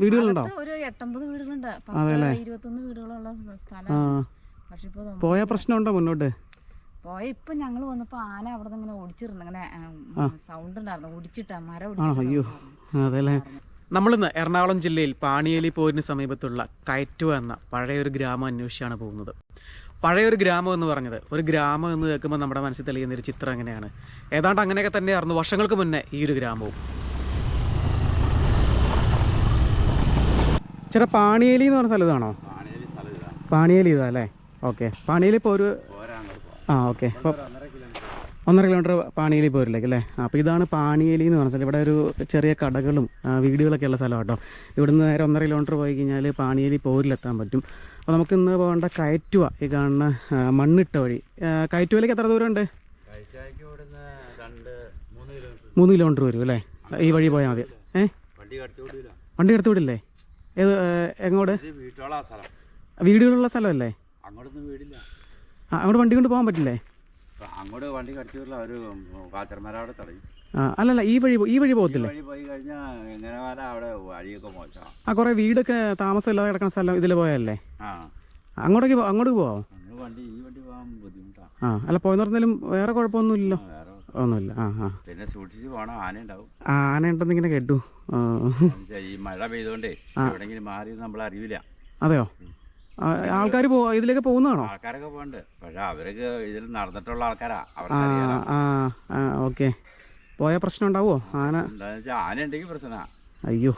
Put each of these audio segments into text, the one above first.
വീടുകളുണ്ടോ? ഒരു എട്ടമ്പത് വീടുകളുണ്ട്? ഇരുപത്തൊന്ന് വീടുകളുള്ള സ്ഥ- സ്ഥലം. പക്ഷെ ഇപ്പൊ പോയ പ്രശ്നമുണ്ടോ മുന്നോട്ട്? പോയ ഇപ്പൊ ഞങ്ങൾ വന്നപ്പോ ആന അവിടെ നിന്ന് ഇങ്ങനെ ഓടിച്ചിരുന്നു. ഇങ്ങനെ സൗണ്ട് ഉണ്ടായിരുന്നു. ഓടിച്ചിട്ടാ മരം അയ്യോ. അതെല്ലേ? നമ്മളിന്ന് എറണാകുളം ജില്ലയിൽ പാണിയേലി പോരിന് സമീപത്തുള്ള കയറ്റുവ എന്ന പഴയൊരു ഗ്രാമം അന്വേഷിച്ചാണ് പോകുന്നത്. പഴയൊരു ഗ്രാമം എന്ന് പറഞ്ഞത് ഒരു ഗ്രാമം എന്ന് കേൾക്കുമ്പോൾ നമ്മുടെ മനസ്സിൽ തെളിയുന്ന ഒരു ചിത്രം എങ്ങനെയാണ്? ഏതാണ്ട് അങ്ങനെയൊക്കെ തന്നെയായിരുന്നു വർഷങ്ങൾക്ക് മുന്നേ ഈ ഒരു ഗ്രാമവും. ചേട്ടാ പാണിയേലി എന്ന് പറഞ്ഞ സ്ഥലം ഇതാണോ? പാണിയേലി ഇതാ. അല്ലേ? ഓക്കെ. പാണിയേലി ഇപ്പോൾ ഒരു ആ ഓക്കെ. അപ്പോൾ ഒന്നര കിലോമീറ്റർ. പാണിയേലി പോരിലേക്ക് അല്ലേ? അപ്പോൾ ഇതാണ് പാണിയേലി എന്ന് പറഞ്ഞ സ്ഥലം. ഇവിടെ ഒരു ചെറിയ കടകളും വീടുകളൊക്കെ ഉള്ള സ്ഥലം കേട്ടോ ഇവിടുന്ന് നേരെ ഒന്നര കിലോമീറ്റർ പോയി കഴിഞ്ഞാൽ പാണിയേലി പോരിലെത്താൻ പറ്റും. അപ്പോൾ നമുക്ക് ഇന്ന് പോകേണ്ട കയറ്റുവ ഈ കാണുന്ന മണ്ണിട്ട വഴി. കയറ്റുവയിലേക്ക് എത്ര ദൂരമുണ്ട്? മൂന്ന് കിലോമീറ്റർ. വരും അല്ലേ? ഈ വഴി പോയാൽ മതി. ഏ? വണ്ടി എടുത്ത് വിടില്ലേ ഏത് എങ്ങോട്ട് വീടുകളുള്ള സ്ഥലമല്ലേ? അങ്ങോട്ടൊന്നും വീടില്ല. അങ്ങോട്ട് വണ്ടി കൊണ്ട് പോകാൻ പറ്റില്ലേ? അങ്ങോട്ട് വണ്ടി കാച്ചർമാരവിടെ തടയും. ആ അല്ലല്ല ഈ വഴി ഈ വഴി പോകത്തില്ലേ? ആ കുറെ വീടൊക്കെ താമസം ഇല്ലാതെ കിടക്കുന്ന സ്ഥലം ഇതിൽ പോയല്ലേ അങ്ങോട്ടേക്ക് അങ്ങോട്ട് പോവാം? ആ അല്ല പോയെന്ന് പറഞ്ഞാലും വേറെ കുഴപ്പമൊന്നുമില്ലല്ലോ. ഒന്നുമില്ല. ആ ആ. പിന്നെ സൂക്ഷിച്ച് പോകണം ആന ഉണ്ടാവും. ആന ഉണ്ടെന്ന് ഇങ്ങനെ കേട്ടു. ഈ മഴ പെയ്തോണ്ടേ എവിടെങ്കിലും മാറി നമ്മൾ അറിയില്ല അതെയോ? ആൾക്കാർ ഇതിലേക്ക് പോകുന്നതാണോ? ആൾക്കാരൊക്കെ പോകണ്ട് പക്ഷെ അവർക്ക് ഇതിൽ നടന്നിട്ടുള്ള ആൾക്കാരാ. ആ ഓക്കെ. പോയ പ്രശ്നം ഉണ്ടാവുമോ ആന? ആന ഉണ്ടെങ്കിൽ പ്രശ്നമാ അയ്യോ.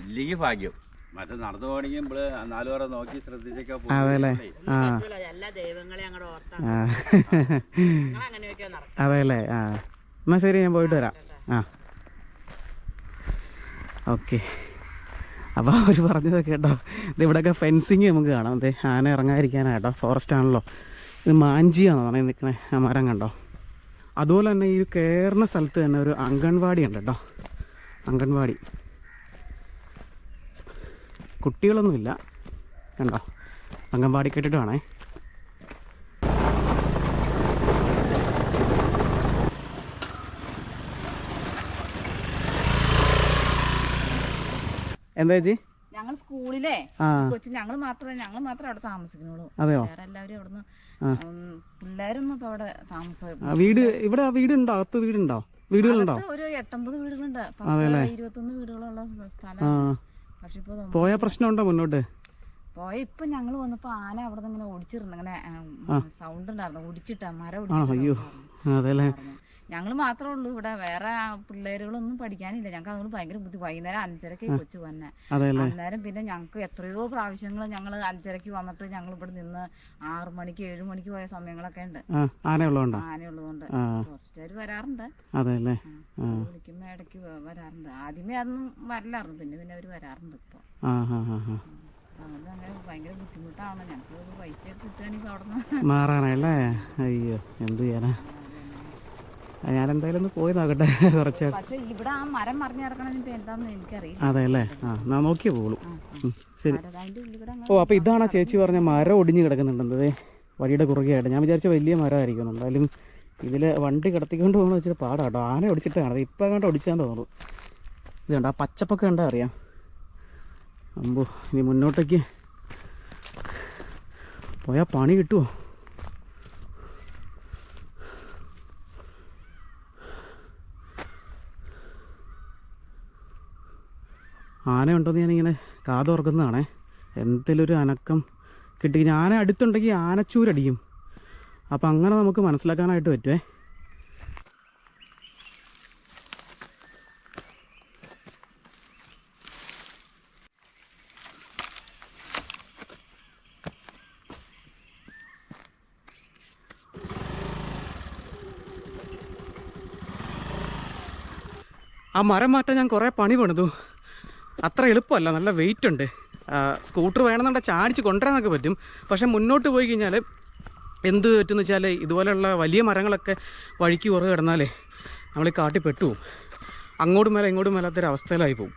ഇല്ലെങ്കിൽ ഭാഗ്യം. മറ്റേ നടന്നു പോകണമെങ്കിൽ നമ്മൾ നാലു പേരെ നോക്കി ശ്രദ്ധിച്ചൊക്കെ. അതെല്ലേ? ആ. എല്ലാ ദൈവങ്ങളെ അങ്ങോട്ട് ഓർത്താണ് ആ. അങ്ങനെയൊക്കെ നടക്കും. അതെല്ലേ? ആ. എന്നാ ശരി ഞാൻ പോയിട്ട് വരാം. ആ. ഓക്കെ. അപ്പോൾ അവർ പറഞ്ഞത് കേട്ടോ. ഇത് ഇവിടെയൊക്കെ ഫെൻസിങ് നമുക്ക് കാണാം. അതെ ആന ഇറങ്ങാതിരിക്കാനാണ് കേട്ടോ. ഫോറസ്റ്റ് ആണല്ലോ. ഇത് മാഞ്ചിയാണോ പറഞ്ഞാൽ നിൽക്കണേ? ആ മരം കണ്ടോ? അതുപോലെ തന്നെ ഈ കയറുന്ന സ്ഥലത്ത് തന്നെ ഒരു അംഗൻവാടി ഉണ്ട് കേട്ടോ. അംഗൻവാടി. കുട്ടികളൊന്നുമില്ല. കണ്ടോ? അംഗൻവാടി കെട്ടിടമാണേ എന്താ ചേച്ചി? ഞങ്ങൾ സ്കൂളിലെ കൊച്ചു ഞങ്ങൾ മാത്രമേ ഞങ്ങൾ മാത്രമേ അവിടെ താമസിക്കുന്നുള്ളൂ. അതെയോ? എല്ലാവരും അവിടുന്ന് പിള്ളേരൊന്നും ഇപ്പൊ അവിടെ താമസം വീട് ഇവിടെ വീടുണ്ടോ? അകത്ത് വീടുണ്ടോ? വീടുകളുണ്ടോ? ഒരു എട്ടൊമ്പത് വീടുകളുണ്ട്. ഇരുപത്തൊന്ന് വീടുകളുള്ള സ്ഥ- സ്ഥലം പക്ഷെ ഇപ്പൊ ഉണ്ടോ പോയ പ്രശ്നമുണ്ടോ മുന്നോട്ട്? പോയ ഇപ്പൊ ഞങ്ങൾ വന്നപ്പോ ആന അവിടെ നിന്ന് ഇങ്ങനെ ഓടിച്ചിരുന്നു. ഇങ്ങനെ സൗണ്ട് ഉണ്ടായിരുന്നു. ഓടിച്ചിട്ടാ മരം അയ്യോ. അതെല്ലേ? ഞങ്ങൾ മാത്രമേ ഉള്ളൂ. ഇവിടെ വേറെ പിള്ളേരുകളൊന്നും പഠിക്കാനില്ല. ഞങ്ങൾക്ക് അതുകൊണ്ട് ഭയങ്കര ബുദ്ധി. വൈകുന്നേരം അഞ്ചരക്ക് കൊച്ചു വന്നെ. അന്നേരം പിന്നെ ഞങ്ങൾക്ക് എത്രയോ പ്രാവശ്യങ്ങൾ ഞങ്ങൾ അഞ്ചരക്ക് വന്നിട്ട് ഞങ്ങൾ ഇവിടെ നിന്ന് ആറു മണിക്ക് ഏഴു മണിക്ക് പോയ സമയങ്ങളൊക്കെ ഉണ്ട്. ആനയുള്ളതുകൊണ്ട്? ആനയുള്ളതുകൊണ്ടോ കുറച്ചു പേര് വരാറുണ്ട്. അതെല്ലേ? വിളിക്കുമ്പോ ഇടയ്ക്ക് വരാറുണ്ട്. ആദ്യമേ അതൊന്നും വരലായിരുന്നു പിന്നെ പിന്നെ അവർ വരാറുണ്ട് ഇപ്പൊ. മാറാനല്ലേ അയ്യോ എന്ത് ചെയ്യാനാ? ഞാൻ എന്തായാലും ഒന്ന് പോയി നോക്കട്ടെ കുറച്ച് ഇവിടെ ആ മരം മറിഞ്ഞു എന്താന്ന് എനിക്കറിയില്ല അതെല്ലേ ആ ഞാൻ നോക്കിയേ പോകുള്ളൂ ശരി. ഓ അപ്പോൾ ഇതാണ് ചേച്ചി പറഞ്ഞ മരം ഒടിഞ്ഞു കിടക്കുന്നുണ്ടത് വഴിയുടെ കുറുകെയായിട്ട്. ഞാൻ വിചാരിച്ച വലിയ മരമായിരിക്കും. എന്തായാലും ഇതിൽ വണ്ടി കിടത്തിക്കൊണ്ട് പോകണമെന്ന് വെച്ചിട്ട് പാടാട്ടോ ആന ഒടിച്ചിട്ടാണ് ഇപ്പം അങ്ങോട്ട് ഒടിച്ചാൻ തോന്നുന്നു. ഇതുണ്ട് ആ പച്ചപ്പൊക്കെ ഉണ്ടോ അറിയാം. അമ്പോ ഇനി മുന്നോട്ടേക്ക് പോയാൽ പണി കിട്ടുമോ ആന ഇങ്ങനെ ഞാനിങ്ങനെ കാതോർക്കുന്നതാണേ. ഒരു അനക്കം കിട്ടി ഇനി ആന അടുത്തുണ്ടെങ്കിൽ ആനച്ചൂരടിക്കും. അപ്പം അങ്ങനെ നമുക്ക് മനസ്സിലാക്കാനായിട്ട് പറ്റുമേ ആ മരം മാറ്റാൻ ഞാൻ കുറേ പണി പണിതു. അത്ര എളുപ്പമല്ല നല്ല വെയിറ്റ് ഉണ്ട്. സ്കൂട്ടർ വേണമെന്നുണ്ടെങ്കിൽ ചാടിച്ച് കൊണ്ടുവരാനൊക്കെ പറ്റും. പക്ഷേ മുന്നോട്ട് പോയി കഴിഞ്ഞാൽ എന്ത് പറ്റുമെന്ന് വെച്ചാൽ ഇതുപോലെയുള്ള വലിയ മരങ്ങളൊക്കെ വഴിക്ക് കുറേ കിടന്നാലേ നമ്മൾ ഈ കാട്ടിൽ പെട്ടുപോകും അങ്ങോട്ടും മേലെ ഇങ്ങോട്ടും മേലാത്തൊരു അവസ്ഥയിലായി പോകും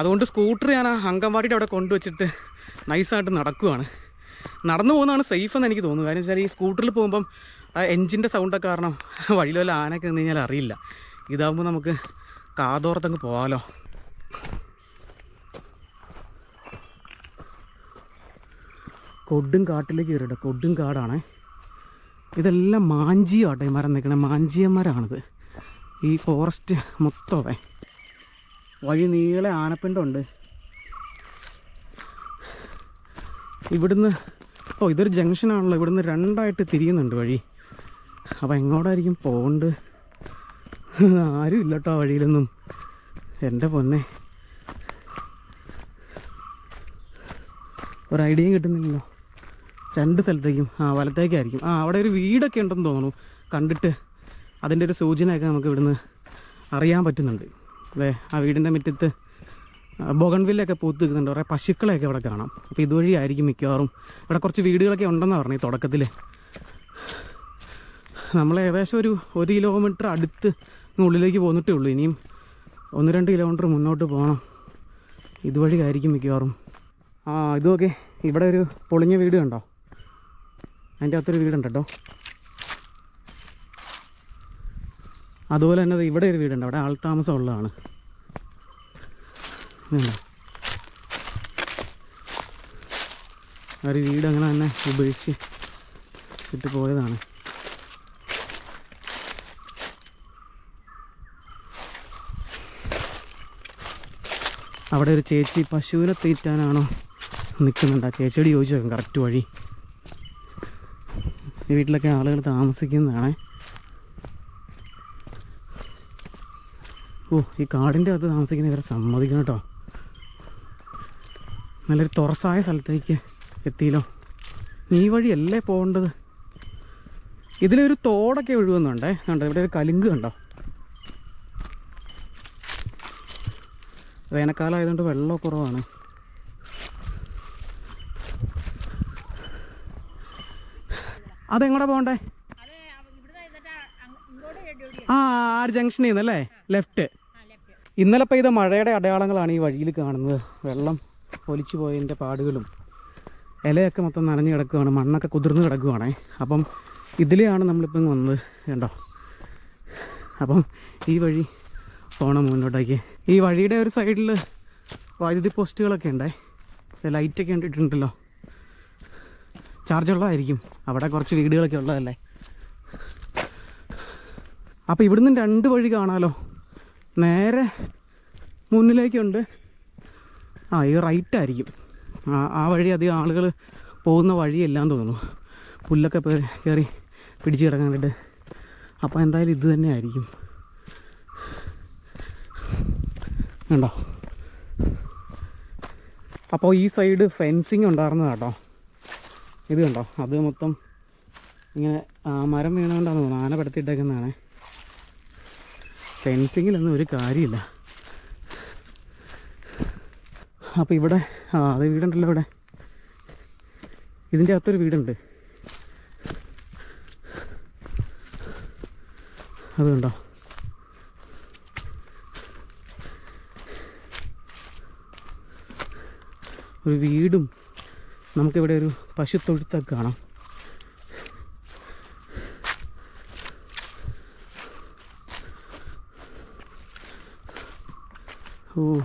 അതുകൊണ്ട് സ്കൂട്ടർ ഞാൻ ആ അങ്കൻവാടിയുടെ അവിടെ കൊണ്ടുവച്ചിട്ട് നൈസായിട്ട് നടക്കുവാണ്. നടന്നു പോകുന്നതാണ് സേഫ് എന്ന് എനിക്ക് തോന്നുന്നു കാരണം വെച്ചാൽ ഈ സ്കൂട്ടറിൽ പോകുമ്പം ആ എൻജിന്റെ സൗണ്ടൊക്കെ കാരണം വഴിയിൽ വല്ല ആനയൊക്കെ കഴിഞ്ഞാൽ അറിയില്ല. ഇതാകുമ്പോൾ നമുക്ക് കാതോർത്തങ്ങ് പോകാമല്ലോ കൊടും കാട്ടിലേക്ക് കയറിയിട്ട് കൊടും കാടാണ്. ഇതെല്ലാം മാഞ്ചിയാട്ടെ മരം നിൽക്കണേ മാഞ്ചിയന്മാരാണിത്. ഈ ഫോറസ്റ്റ് മൊത്തമേ വഴി നീളെ ആനപ്പിണ്ടമുണ്ട്. ഇവിടുന്ന് ഓ ഇതൊരു ജംഗ്ഷനാണല്ലോ. ഇവിടുന്ന് രണ്ടായിട്ട് തിരിയുന്നുണ്ട് വഴി. അപ്പോൾ എങ്ങോട്ടായിരിക്കും പോകണ്ട് ആരും ഇല്ല കേട്ടോ വഴിയിലൊന്നും. എന്റെ പൊന്നെ. ഒരു ഐഡിയയും കിട്ടുന്നില്ലല്ലോ. രണ്ട് സ്ഥലത്തേക്കും. ആ വലത്തേക്കായിരിക്കും. ആ അവിടെ ഒരു വീടൊക്കെ ഉണ്ടെന്ന് തോന്നുന്നു. കണ്ടിട്ട് അതിന്റെ ഒരു സൂചനയൊക്കെ നമുക്ക് ഇവിടുന്ന് അറിയാൻ പറ്റുന്നുണ്ട്. അല്ലേ ആ വീടിന്റെ മുറ്റത്ത് ബൊഗൺവില്ലൊക്കെ പൂത്ത് നിൽക്കുന്നുണ്ട് കുറേ പശുക്കളെയൊക്കെ ഇവിടെ കാണാം. അപ്പോൾ ഇതുവഴി ആയിരിക്കും മിക്കവാറും. ഇവിടെ കുറച്ച് വീടുകളൊക്കെ ഉണ്ടെന്ന് പറഞ്ഞു ഈ തുടക്കത്തിൽ നമ്മൾ ഏകദേശം ഒരു ഒരു കിലോമീറ്റർ അടുത്ത് ഉള്ളിലേക്ക് പോന്നിട്ടേ ഉള്ളൂ. ഇനിയും ഒന്ന് രണ്ട് കിലോമീറ്റർ മുന്നോട്ട് പോകണം. ഇതുവഴി ആയിരിക്കും മിക്കവാറും. ആ ഇതുമൊക്കെ ഇവിടെ ഒരു പൊളിഞ്ഞ വീട് കണ്ടോ? അതിന്റെ അകത്തൊരു വീടുണ്ട് കേട്ടോ അതുപോലെ തന്നെ ഇവിടെ ഒരു വീടുണ്ട്. അവിടെ ആൾതാമസം ഉള്ളതാണ് ഒരു വീട് അങ്ങനെ തന്നെ ഉപേക്ഷിച്ച് ഇട്ട് പോയതാണ്. അവിടെ ഒരു ചേച്ചി പശുവിനെ തീറ്റാനാണോ നിൽക്കുന്നുണ്ട് ആ ചേച്ചിയോട് ചോദിച്ചു കറക്റ്റ് വഴി. ഈ വീട്ടിലൊക്കെ ആളുകൾ താമസിക്കുന്നതാണ്. ഓ ഈ കാടിന്റെ അകത്ത് താമസിക്കുന്ന ഇവരെ സമ്മതിക്കണം കേട്ടോ. നല്ലൊരു തുറസായ സ്ഥലത്തേക്ക് എത്തിയല്ലോ. നീ വഴിയല്ലേ പോകേണ്ടത്? ഇതിലൊരു തോടൊക്കെ ഒഴുകുന്നുണ്ടേ. കണ്ടോ ഇവിടെ ഒരു കലുങ്ക് കണ്ടോ? വേനൽക്കാലം ആയതുകൊണ്ട് വെള്ളം കുറവാണ്. അതെങ്ങോട്ടാ പോകണ്ടേ? ആ ആ ജംഗ്ഷനിൽ നിന്നല്ലേ ലെഫ്റ്റ് ഇന്നലെ പെയ്ത മഴയുടെ അടയാളങ്ങളാണ് ഈ വഴിയിൽ കാണുന്നത്. വെള്ളം ഒലിച്ചു പോയതിന്റെ പാടുകളും ഇലയൊക്കെ മൊത്തം നനഞ്ഞു കിടക്കുകയാണ്. മണ്ണൊക്കെ കുതിർന്ന് കിടക്കുകയാണേ. അപ്പം ഇതിലെയാണ് നമ്മളിപ്പം വന്നത് കണ്ടോ? അപ്പം ഈ വഴി പോകണം മുന്നോട്ടേക്ക്. ഈ വഴിയുടെ ഒരു സൈഡിൽ വൈദ്യുതി പോസ്റ്റുകളൊക്കെ ഉണ്ടേ. ലൈറ്റൊക്കെ ഇട്ടിട്ടുണ്ടല്ലോ ചാർജ് ഉള്ളതായിരിക്കും അവിടെ കുറച്ച് വീടുകളൊക്കെ ഉള്ളതല്ലേ? അപ്പോൾ ഇവിടുന്ന് രണ്ട് വഴി കാണാമല്ലോ നേരെ മുന്നിലേക്കുണ്ട്. ആ ഈ റൈറ്റ് ആയിരിക്കും. ആ വഴി അധികം ആളുകൾ പോകുന്ന വഴിയെല്ലാം തോന്നുന്നു. പുല്ലൊക്കെ കയറി പിടിച്ച് കിടക്കാൻ വേണ്ടിയിട്ട് അപ്പോൾ എന്തായാലും ഇത് തന്നെ ആയിരിക്കും. കണ്ടോ? അപ്പോൾ ഈ സൈഡ് ഫെൻസിങ് ഉണ്ടായിരുന്നത് കേട്ടോ ഇത് കണ്ടോ? അത് മൊത്തം ഇങ്ങനെ മരം വീണുകൊണ്ടാണ് തോന്നുന്നു. ആന പെടുത്തിയിട്ടേക്കുന്നതാണ്. ഫെൻസിങ്ങിലൊന്നും ഒരു കാര്യമില്ല. അപ്പോൾ ഇവിടെ ആ അത് വീടുണ്ടല്ലോ ഇവിടെ. ഇതിന്റെ അകത്തൊരു വീടുണ്ട്. അതുണ്ടോ ഒരു വീടും നമുക്കിവിടെ ഒരു പശു തൊഴുത്തൊക്കെ കാണാം. ഓ.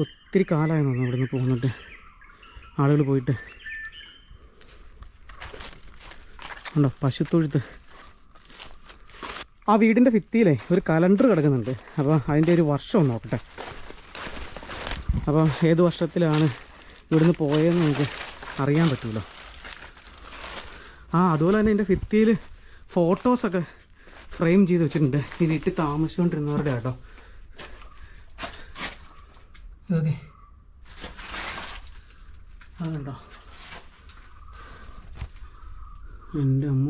ഒത്തിരി കാലമായി തോന്നുന്നു ഇവിടുന്ന് പോകുന്നിട്ട് ആളുകൾ പോയിട്ട്. ഉണ്ടോ? പശുത്തൊഴുത്ത്. ആ വീടിന്റെ ഭിത്തിയിലെ ഒരു കലണ്ടർ കിടക്കുന്നുണ്ട്. അപ്പോൾ അതിന്റെ ഒരു വർഷം നോക്കട്ടെ. അപ്പോൾ ഏത് വർഷത്തിലാണ് ഇവിടുന്ന് പോയതെന്ന് നമുക്ക് അറിയാൻ പറ്റുമല്ലോ ആ അതുപോലെ തന്നെ എന്റെ ഭിത്തിയിൽ ഫോട്ടോസൊക്കെ ഫ്രെയിം ചെയ്ത് വെച്ചിട്ടുണ്ട്. ഈ വീട്ടിൽ താമസിച്ചുകൊണ്ടിരുന്നവരുടെ കേട്ടോ അതെ അതുണ്ടോ? എന്റെ അമ്മ.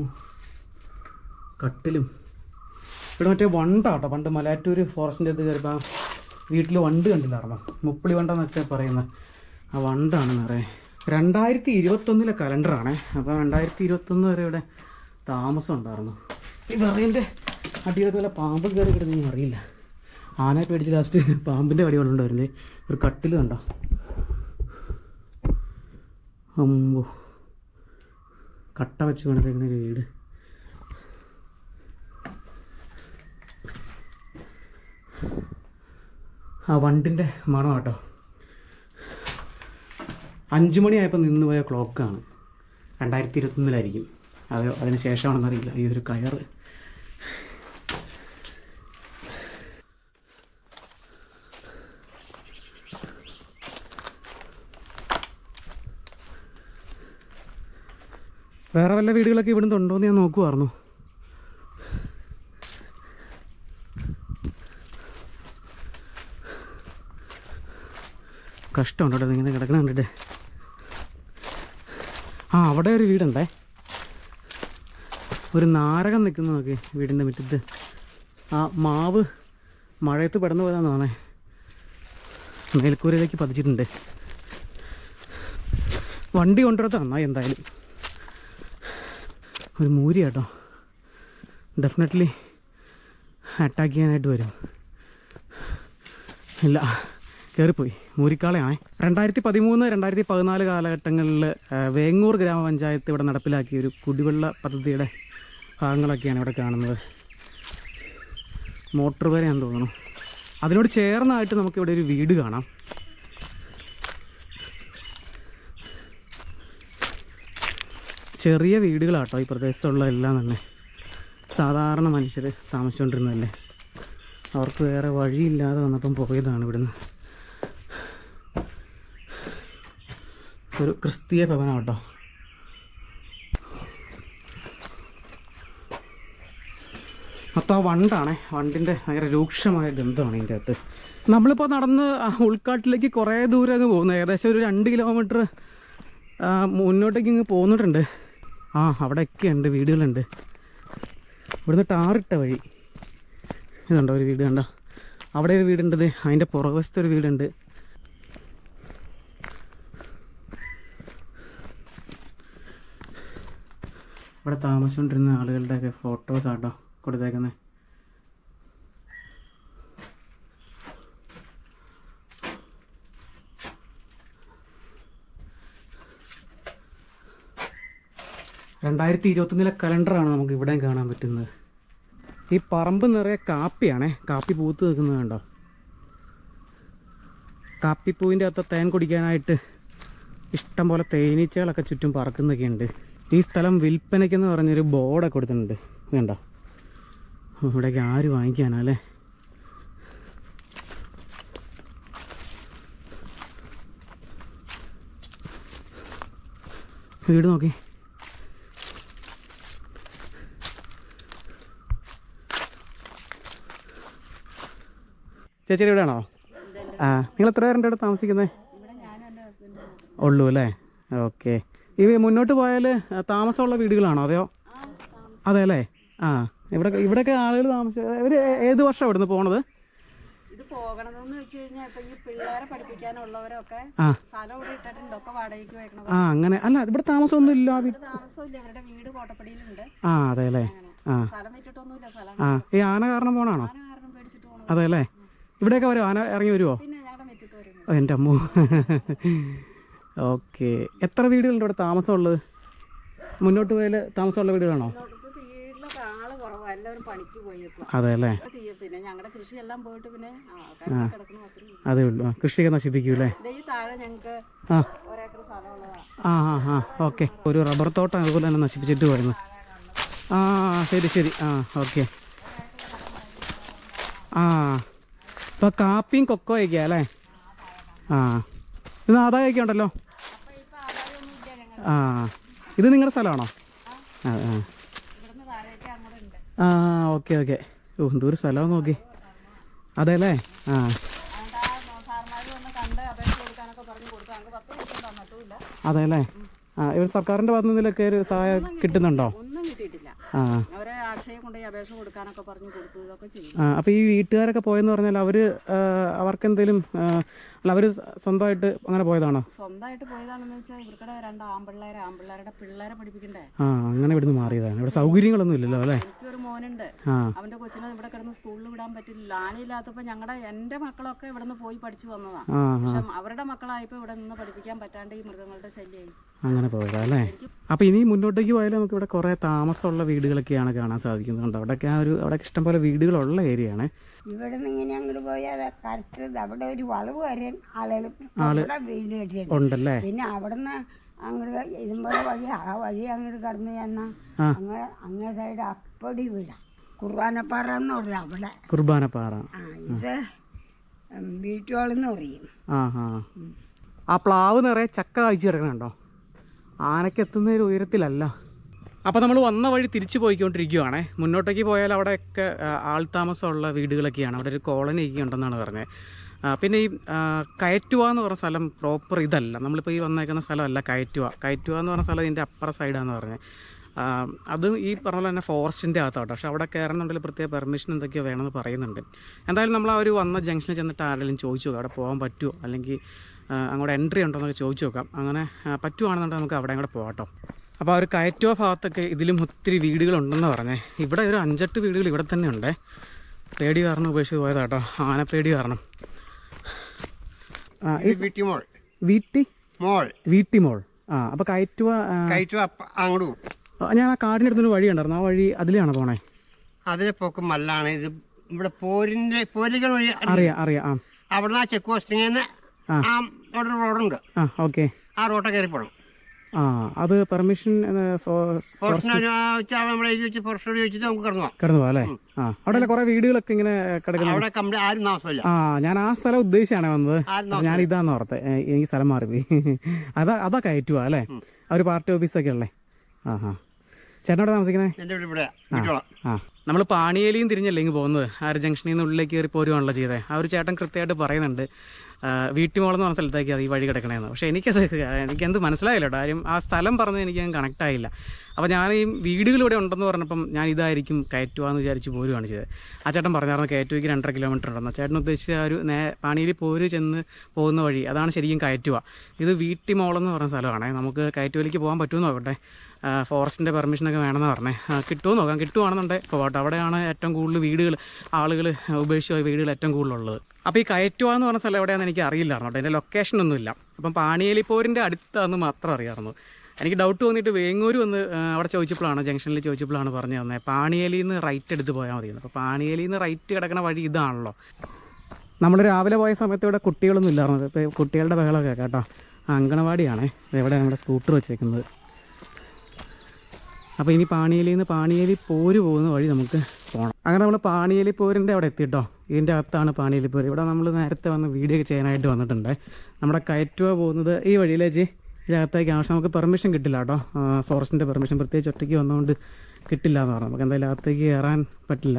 കട്ടിലും. ഇവിടെ മറ്റേ വണ്ടാട്ടോ. പണ്ട് മലയാറ്റൂർ ഫോറസ്റ്റിന്റെ അടുത്ത് കയറിയപ്പോൾ വീട്ടിൽ വണ്ട് കണ്ടില്ലായിരുന്നോ? മുപ്പിളി വണ്ടെന്നൊക്കെ പറയുന്ന ആ വണ്ടാണ് നിറയെ. രണ്ടായിരത്തി ഇരുപത്തൊന്നിലെ കലണ്ടറാണ്. അപ്പോൾ രണ്ടായിരത്തി ഇരുപത്തൊന്ന് വരെ ഇവിടെ താമസം ഉണ്ടായിരുന്നു. ഈ വിറയിന്റെ അടിയിലൊക്കെ വല്ല പാമ്പ് കയറി കിടന്നു അറിയില്ല. ആനയെ പേടിച്ച് ലാസ്റ്റ് പാമ്പിന്റെ കടികളുണ്ട് വരുന്നത് ഒരു കട്ടിൽ കണ്ടോ? അമ്പോ. കട്ട വെച്ച് പണിതേക്കുന്ന ഒരു വീട്. ആ വണ്ടിന്റെ മണം കേട്ടോ അഞ്ച് മണിയായപ്പോൾ നിന്ന് പോയ ക്ലോക്കാണ് രണ്ടായിരത്തി ഇരുപത്തൊന്നിലായിരിക്കും അത് അതിന് ശേഷമാണെന്നറിയില്ല. ഈ ഒരു കയർ. വേറെ വല്ല വീടുകളൊക്കെ ഇവിടുന്ന് ഉണ്ടോ എന്ന് ഞാൻ നോക്കുമായിരുന്നു കഷ്ടമുണ്ട് കേട്ടോ ഇങ്ങനെ കിടക്കുന്ന കണ്ടിട്ട്. ആ അവിടെ ഒരു വീടുണ്ടേ. ഒരു നാരകം നിൽക്കുന്നു നോക്കി വീടിന്റെ മുറ്റത്ത്. ആ മാവ് മഴയത്ത് പെടന്നു പോയതാന്ന് തോന്നേ മേൽക്കൂരയിലേക്ക് പതിച്ചിട്ടുണ്ട്. വണ്ടി കൊണ്ടുവരത്ത നന്നായി എന്തായാലും. ഒരു മൂരി കേട്ടോ ഡെഫിനറ്റ്ലി അറ്റാക്ക് ചെയ്യാനായിട്ട് വരും. ഇല്ല. കയറിപ്പോയി. മൂരിക്കാളയാണേ. രണ്ടായിരത്തി പതിമൂന്ന് രണ്ടായിരത്തി പതിനാല് കാലഘട്ടങ്ങളിൽ വേങ്ങൂർ ഗ്രാമപഞ്ചായത്ത് ഇവിടെ നടപ്പിലാക്കിയ ഒരു കുടിവെള്ള പദ്ധതിയുടെ ഭാഗങ്ങളൊക്കെയാണ് ഇവിടെ കാണുന്നത്. മോട്ടോർ വരെയാണെന്ന് തോന്നുന്നു. അതിനോട് ചേർന്നായിട്ട് നമുക്കിവിടെ ഒരു വീട് കാണാം. ചെറിയ വീടുകളാട്ടോ ഈ പ്രദേശത്തുള്ള എല്ലാം തന്നെ. സാധാരണ മനുഷ്യർ താമസിച്ചുകൊണ്ടിരുന്നതല്ലേ. അവർക്ക് വേറെ വഴിയില്ലാതെ വന്നപ്പം പോയതാണ് ഇവിടുന്ന്. ഒരു ക്രിസ്തീയ ഭവനം കേട്ടോ. മൊത്തം വണ്ടാണേ വണ്ടിന്റെ ഭയങ്കര രൂക്ഷമായ ഗന്ധമാണ് ഇതിന്റെ അകത്ത്. നമ്മളിപ്പോൾ നടന്ന് ഉൾക്കാട്ടിലേക്ക് കുറേ ദൂരം അങ്ങ് പോകുന്നു. ഏകദേശം ഒരു രണ്ട് കിലോമീറ്റർ മുന്നോട്ടേക്ക് ഇങ്ങ് പോന്നിട്ടുണ്ട് ആ അവിടെയൊക്കെ ഉണ്ട് വീടുകളുണ്ട്. ഇവിടുന്ന് ടാറിട്ട വഴി. ഇതുണ്ടോ ഒരു വീട് കണ്ടോ? അവിടെ ഒരു വീടുണ്ടത് അതിന്റെ പുറകുവശത്തൊരു വീടുണ്ട്. ഇവിടെ താമസിച്ചുകൊണ്ടിരുന്ന ആളുകളുടെയൊക്കെ ഫോട്ടോസ് ആട്ടോ കൊടുത്തേക്കുന്നത് രണ്ടായിരത്തി ഇരുപത്തൊന്നിലെ കലണ്ടറാണ് നമുക്ക് ഇവിടെയും കാണാൻ പറ്റുന്നത്. ഈ പറമ്പ് നിറയെ കാപ്പിയാണേ. കാപ്പി പൂത്ത് നിൽക്കുന്നത് കണ്ടോ? കാപ്പിപ്പൂവിന്റെ അകത്ത് തേൻ കുടിക്കാനായിട്ട് ഇഷ്ടംപോലെ തേനീച്ചകളൊക്കെ ചുറ്റും പറക്കുന്നൊക്കെ ഉണ്ട് ഈ സ്ഥലം വിൽപ്പനയ്ക്കെന്ന് പറഞ്ഞൊരു ബോർഡൊക്കെ കൊടുത്തിട്ടുണ്ട്. കണ്ടോ ഇവിടേക്ക് ആര് വാങ്ങിക്കാനാ അല്ലേ? വീട് നോക്കി. ചേച്ചിയുടെ വീടാണോ? ആ നിങ്ങൾ എത്ര പേരുണ്ട് ഇവിടെ താമസിക്കുന്നത്? ഉള്ളൂ അല്ലേ? ഓക്കെ. ഈ മുന്നോട്ട് പോയാൽ താമസമുള്ള വീടുകളാണോ? അതെയോ? അതെ അല്ലേ? ആ ഇവിടെ ഇവിടെയൊക്കെ ആളുകൾ താമസിച്ച ഇവർ ഏത് വർഷം ഇവിടുന്ന് പോണത്? ഇത് പോകണതെന്ന് വെച്ച് കഴിഞ്ഞാൽ ഇപ്പൊ ഈ പിള്ളേരെ പഠിപ്പിക്കാനുള്ളവരൊക്കെ ആ. സ്ഥലം ഇവിടെ ഇട്ടിട്ടുണ്ട്. ഒക്കെ വാടകയ്ക്ക് വെക്കണം ആ അങ്ങനെ അല്ല ഇവിടെ താമസമൊന്നും ഇല്ല. ആ താമസമില്ല. അവരുടെ വീട് കോട്ടപ്പടിയിലുണ്ട്. ആ അതെ അല്ലേ? ആ. സ്ഥലം വിറ്റിട്ടൊന്നുമില്ല. സ്ഥലം ആ ഈ ആന കാരണം പോണാണോ? അതെ അല്ലേ? ഇവിടെയൊക്കെ വരുമോ ആന ഇറങ്ങി വരുമോ എന്റെ അമ്മു. ഓക്കെ. എത്ര വീടുകളുണ്ട് ഇവിടെ താമസമുള്ളത്? മുന്നോട്ട് പോയാൽ താമസമുള്ള വീടുകളാണോ? ഇപ്പൊ അതെ അല്ലേ? അതേ ഉള്ളൂ കൃഷിയൊക്കെ നശിപ്പിക്കൂലേ ആ. ആ ആ ആ. ഓക്കെ. ഒരു റബ്ബർ തോട്ടം അതുപോലെ തന്നെ നശിപ്പിച്ചിട്ട് പോയിരുന്നു. ആ ശരി ശരി. ആ ഓക്കെ. ആ. ഇപ്പോൾ കാപ്പിയും കൊക്കോയൊക്കെയാ അല്ലേ? ആ. ഇന്ന് ആദായമൊക്കെ ഉണ്ടല്ലോ? ആ. ഇത് നിങ്ങളുടെ സ്ഥലമാണോ ആ ആ. Okay okay. ഓ എന്തൊരു സ്ഥലമാണ് നോക്കി. അതെ അല്ലേ ആ. അതെ അല്ലേ ആ ഇവർ സർക്കാരിന്റെ ഭാഗത്തു നിന്നൊക്കെ ഒരു സഹായം കിട്ടുന്നുണ്ടോ? അവരെ അക്ഷയെ കൊണ്ടുപോയി അപേക്ഷ കൊടുക്കാനൊക്കെ പറഞ്ഞു കൊടുത്തു ഇതൊക്കെ ചെയ്തു. ആ, അപ്പോൾ ഈ വീട്ടുകാരൊക്കെ പോയെന്ന് പറഞ്ഞാൽ അവർ അവർക്ക് എന്തെങ്കിലും അല്ല അവർ സ്വന്തമായിട്ട് അങ്ങനെ പോയതാണോ? സ്വന്തമായിട്ട് പോയതാണെന്ന് വെച്ചാൽ ഇവർക്കടെ രണ്ട് ആമ്പിള്ളേരെ ആമ്പിള്ളേരുടെ പിള്ളേരെ പഠിപ്പിക്കണ്ടേ? ആ അങ്ങനെ ഇവിടുന്ന് മാറിയതാണ്. ഇവിടെ സൗകര്യങ്ങളൊന്നും ഇല്ലല്ലോ അല്ലേ? എനിക്കൊരു മോനുണ്ട്. അവന്റെ കൊച്ചിനെ ഇവിടെ കിടന്ന് സ്കൂളിൽ വിടാൻ പറ്റില്ല. ആനയില്ലാത്തപ്പോ ഞങ്ങളുടെ എന്റെ മക്കളൊക്കെ ഇവിടെ നിന്ന് പോയി പഠിച്ചു വന്നതാ. പക്ഷെ അവരുടെ മക്കളായപ്പോ ഇവിടെ നിന്ന് പഠിപ്പിക്കാൻ പറ്റാണ്ട് ഈ മൃഗങ്ങളുടെ ശല്യമായി അങ്ങനെ പോയതാ അല്ലേ? അപ്പോൾ ഇനി മുന്നോട്ടേക്ക് പോയാലും നമുക്ക് ഇവിടെ കുറേ താമസമുള്ള വീടുകളൊക്കെയാണ് കാണാൻ സാധിക്കുന്നത് കണ്ടോ? അവിടെയൊക്കെ ആ ഒരു അവിടെ ഇഷ്ടംപോലെ വീടുകളുള്ള ഏരിയയാണ്. ഇവിടെ നിന്ന് ഇങ്ങനെ അങ്ങോട്ട് പോയാൽ കറക്റ്റ് അവിടെ ഒരു വളവ് വരാൻ ആളുകൾ വീട് കെട്ടിയിട്ടുണ്ട്. ഉണ്ടല്ലേ? പിന്നെ അവിടുന്ന് അങ്ങോട്ട് ഇതുപോലെ വഴി ആ വഴി അങ്ങോട്ട് കടന്നു ചെന്നാൽ അങ്ങനെ അങ്ങ് അങ്ങേ സൈഡ് അപ്പടി വീടാ. കുർബാനപ്പാറ എന്ന് പറയും അവിടെ. കുർബാനപ്പാറ. ആ ഇത് വീട്ടുകളെന്ന് പറയും. ആ ആ ആ പ്ലാവ് നിറയെ ചക്ക കാഴ്ച കിടക്കണുണ്ടോ ആനയ്ക്ക് എത്തുന്ന ഒരു ഉയരത്തിലല്ല. അപ്പോൾ നമ്മൾ വന്ന വഴി തിരിച്ചു പോയിക്കൊണ്ടിരിക്കുവാണേ. മുന്നോട്ടേക്ക് പോയാൽ അവിടെയൊക്കെ ആൾത്താമസമുള്ള വീടുകളൊക്കെയാണ്. അവിടെ ഒരു കോളനി ഒക്കെ ഉണ്ടെന്നാണ് പറഞ്ഞത് പിന്നെ ഈ കയറ്റുവ കയറ്റുക എന്ന് പറഞ്ഞ സ്ഥലം പ്രോപ്പർ ഇതല്ല. നമ്മളിപ്പോൾ ഈ വന്നേക്കുന്ന സ്ഥലമല്ല കയറ്റുവ. കയറ്റുവ എന്ന് പറഞ്ഞ സ്ഥലം ഇതിന്റെ അപ്പുറ സൈഡാന്ന് പറഞ്ഞത് അത് ഈ പറഞ്ഞ തന്നെ ഫോറസ്റ്റിന്റെ അകത്തോട്ട്. പക്ഷേ അവിടെ കയറണമെന്നുണ്ടെങ്കിൽ പ്രത്യേക പെർമിഷൻ എന്തൊക്കെയോ വേണമെന്ന് പറയുന്നുണ്ട്. എന്തായാലും നമ്മൾ ആ ഒരു വന്ന ജംഗ്ഷനിൽ ചെന്നിട്ട് ആരെങ്കിലും ചോദിച്ചു നോക്കാം അവിടെ പോകാൻ പറ്റുമോ? അല്ലെങ്കിൽ അങ്ങോട്ട് എൻട്രി ഉണ്ടോ എന്നൊക്കെ ചോദിച്ചു നോക്കാം. അങ്ങനെ പറ്റുവാണെന്നുണ്ടെങ്കിൽ നമുക്ക് അവിടെ കൂടെ പോകട്ടോ അപ്പോൾ ആ ഒരു കയറ്റോ ഭാഗത്തൊക്കെ ഇതിലും ഒത്തിരി വീടുകളുണ്ടെന്ന് പറഞ്ഞേ. ഇവിടെ ഒരു അഞ്ചെട്ട് വീടുകൾ ഇവിടെ തന്നെ ഉണ്ട്. പേടി കാരണം ഉപേക്ഷിച്ച് പോയതാട്ടോ ആനപ്പേടി കാരണം പേടി ഈ വീട്ടി മോൾ. ആ അപ്പോൾ കയറ്റുവ ആ, അങ്ങോട്ട് പോകും ഞാൻ ആ അടുത്തൊരു വഴി ഉണ്ടായിരുന്നു ആ വഴി അതിലാണ് പോണേ? അതിലെ പോക്ക് മല്ലാണ്. ഇത് ഇവിടെ പോരിന്റെ പോരികൾ വഴി അറിയാം അറിയാം ആ. അവിടുന്ന് ആ ചെക്ക് പോസ്റ്റിങ്ങിന്ന് ആ. അവിടെ റോഡുണ്ട്. ആ ഓക്കെ. ആ റോട്ടെ കയറി പോകണം ആ അത് പെർമിഷൻ ചോദിച്ചിട്ട് നമുക്ക് കടന്നു പോകാം. കടന്നു അല്ലേ? ആ അവിടെ കുറേ വീടുകളൊക്കെ ഇങ്ങനെ കിടക്കുന്നു അവിടെ ആരും താമസമില്ല. ആ ഞാൻ ആ സ്ഥലം ഉദ്ദേശിച്ചാണ് വന്നത്. ഞാൻ ഇതാന്ന് ഓർത്തെ. എനിക്ക് സ്ഥലം മാറിപ്പോയി. അതാ അതാ കയറ്റുക അല്ലേ? ആ ഒരു പാർട്ടി ഓഫീസൊക്കെ ഉള്ളേ. ആ ആ ചേട്ടൻ എവിടെ എന്റെ എന്റെ വീട് ഇവിടെ. വീട്ടോളാം ആ. നമ്മൾ പാണിയേലിയും തിരിഞ്ഞല്ലേ ഇങ്ങ് പോകുന്നത്? ആ ഒരു ജംഗ്ഷനിൽ നിന്ന് ഉള്ളിലേക്ക് കയറി പോരുവാണല്ലോ ചെയ്തത് ആ ഒരു ചേട്ടൻ കൃത്യമായിട്ട് പറയുന്നുണ്ട്. വീട്ടുമോളെന്ന് പറഞ്ഞ സ്ഥലത്തേക്ക് അത് ഈ വഴി കിടക്കണേന്ന്. പക്ഷേ എനിക്കത് എനിക്കെന്ത് മനസ്സിലായില്ല കേട്ടോ. കാര്യം ആ സ്ഥലം പറഞ്ഞത് എനിക്ക് കണക്റ്റ് ആയില്ല. അപ്പോൾ ഞാൻ ഈ വീടുകൾ ഇവിടെ ഉണ്ടെന്ന് പറഞ്ഞപ്പം ഞാൻ ഇതായിരിക്കും കയറ്റുവാന്ന് വിചാരിച്ച് പോരുവാണ് ചെയ്തത്. ആ ചേട്ടൻ പറഞ്ഞായിരുന്നു കയറ്റുവയ്ക്ക് രണ്ടര കിലോമീറ്റർ ഉണ്ടെന്ന്. ചേട്ടൻ ഉദ്ദേശിച്ച ആ ഒരു നേ പാണിയിൽ പോര് ചെന്ന് പോകുന്ന വഴി അതാണ് ശരിക്കും കയറ്റുക ഇത് വീട്ടി മോളെന്ന് പറഞ്ഞ സ്ഥലമാണ്. നമുക്ക് കയറ്റുവലിക്ക് പോകാൻ പറ്റുമെന്ന് നോക്കട്ടെ ഫോറസ്റ്റിന്റെ പെർമിഷനൊക്കെ വേണമെന്ന് പറഞ്ഞേ. കിട്ടുമോ നോക്കാം. കിട്ടുവാണെന്നുണ്ടെങ്കിൽ പോകട്ടെ അവിടെയാണ് ഏറ്റവും കൂടുതൽ വീടുകൾ ആളുകൾ ഉപേക്ഷിച്ച വീടുകൾ ഏറ്റവും കൂടുതലുള്ളത്. അപ്പോൾ ഈ കയറ്റുക എന്ന് പറഞ്ഞ സ്ഥലം എവിടെയാണെന്ന് എനിക്ക് അറിയില്ലായിരുന്നു കേട്ടോ എന്റെ ലൊക്കേഷനൊന്നുമില്ല അപ്പം പാണിയേലിപ്പോരിന്റെ അടുത്താണെന്ന് മാത്രം അറിയാമായിരുന്നു. എനിക്ക് ഡൗട്ട് തോന്നിയിട്ട് വേങ്ങൂർ വന്ന് അവിടെ ചോദിച്ചപ്പോഴാണ് ജംഗ്ഷനിൽ ചോദിച്ചപ്പോഴാണ് പറഞ്ഞു തന്നെ പാണിയേലിയിൽ നിന്ന് റൈറ്റ് എടുത്ത് പോയാൽ മതി അപ്പോൾ പാണിയേലിയിൽ നിന്ന് റൈറ്റ് കിടക്കുന്ന വഴി ഇതാണല്ലോ. നമ്മൾ രാവിലെ പോയ സമയത്ത് ഇവിടെ കുട്ടികളൊന്നും ഇല്ലായിരുന്നു. ഇപ്പോൾ കുട്ടികളുടെ ബഹളമൊക്കെ കേട്ടോ. അങ്കണവാടിയാണേ ഇവിടെ നമ്മുടെ സ്കൂട്ടർ വെച്ചേക്കുന്നത്. അപ്പോൾ ഇനി പാണിയേലിയിൽ നിന്ന് പാണിയേലി പോര് പോകുന്ന വഴി നമുക്ക് പോകണം അങ്ങനെ നമ്മൾ പാണിയേലി പോരിന്റെ അവിടെ എത്തിയിട്ടോ ഇതിന്റെ അകത്താണ് പാണിയേലി പോര്. ഇവിടെ നമ്മൾ നേരത്തെ വന്ന് വീഡിയോ ചെയ്യാനായിട്ട് വന്നിട്ടുണ്ട്. നമ്മുടെ കയറ്റുക പോകുന്നത് ഈ വഴിയിലേക്ക് ഇതിനകത്തേക്കാണ്. പക്ഷെ നമുക്ക് പെർമിഷൻ കിട്ടില്ല കേട്ടോ. ഫോറസ്റ്റിന്റെ പെർമിഷൻ. പ്രത്യേകിച്ച് ഒറ്റയ്ക്ക് വന്നുകൊണ്ട് കിട്ടില്ല എന്ന് പറഞ്ഞു നമുക്ക് എന്തായാലും അകത്തേക്ക് കയറാൻ പറ്റില്ല.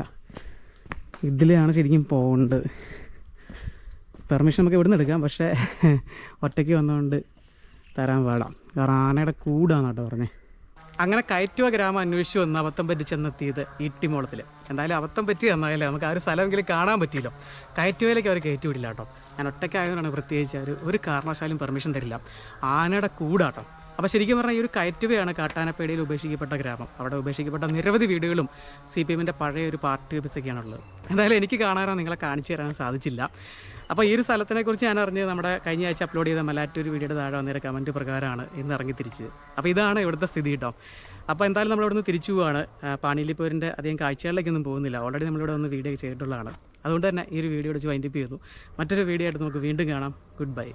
ഇതിലാണ് ശരിക്കും പോകേണ്ടത്. പെർമിഷൻ നമുക്ക് ഇവിടുന്ന് എടുക്കാം. പക്ഷേ ഒറ്റയ്ക്ക് വന്നുകൊണ്ട് തരാൻ പാടാം. കാരണം ആനയുടെ കൂടാണ് കേട്ടോ പറഞ്ഞേ. അങ്ങനെ കയറ്റുവ ഗ്രാമം അന്വേഷിച്ച് വന്ന് അബദ്ധം പറ്റി ചെന്നെത്തിയത് ഇട്ടിമോളത്തിൽ എന്തായാലും അബദ്ധം പറ്റി തന്നായാലും നമുക്ക് ആ ഒരു സ്ഥലമെങ്കിലും കാണാൻ പറ്റിയല്ലോ കയറ്റുവയിലേക്ക് അവർ കയറ്റി വിടില്ല കേട്ടോ. ഞാൻ ഒറ്റയ്ക്കായതുകൊണ്ടാണ് പ്രത്യേകിച്ച് അവർ ഒരു കാരണവശാലും പെർമിഷൻ തരില്ല. ആനയുടെ കൂടാട്ടോ. അപ്പോൾ ശരിക്കും പറഞ്ഞാൽ ഈ ഒരു കയറ്റുവയാണ് കാട്ടാനപ്പേടിയിൽ ഉപേക്ഷിക്കപ്പെട്ട ഗ്രാമം. അവിടെ ഉപേക്ഷിക്കപ്പെട്ട നിരവധി വീടുകളും സി പി എമ്മിന്റെ പഴയ ഒരു പാർട്ടി ഓഫീസൊക്കെയാണുള്ളത്. എന്തായാലും എനിക്ക് കാണാനോ നിങ്ങളെ കാണിച്ചു തരാനോ സാധിച്ചില്ല. അപ്പോൾ ഈ ഒരു സ്ഥലത്തിനെക്കുറിച്ച് ഞാൻ അറിഞ്ഞത് നമ്മുടെ കഴിഞ്ഞ ആഴ്ച അപ്ലോഡ് ചെയ്ത മലാറ്റൂർ വീഡിയോയുടെ താഴെ വന്നൊരു കമന്റ് പ്രകാരമാണ് ഇന്ന് ഇറങ്ങി തിരിച്ചത് അപ്പോൾ ഇതാണ് ഇവിടുത്തെ സ്ഥിതി കേട്ടോ അപ്പോൾ എന്തായാലും നമ്മൾ ഇവിടുന്ന് തിരിച്ചു പോവാണ്. പാണിയിലിപ്പോരിന്റെ അധികം കാഴ്ചകളിലേക്കൊന്നും പോകുന്നില്ല. ഓൾറെഡി നമ്മളിവിടെ വന്ന് വീഡിയോ ചെയ്തിട്ടുള്ളതാണ്. അതുകൊണ്ട് തന്നെ ഈ ഒരു വീഡിയോ അടിച്ച് വൈൻഡപ്പ് ചെയ്തു. മറ്റൊരു വീഡിയോ ആയിട്ട് നമുക്ക് വീണ്ടും കാണാം. Good bye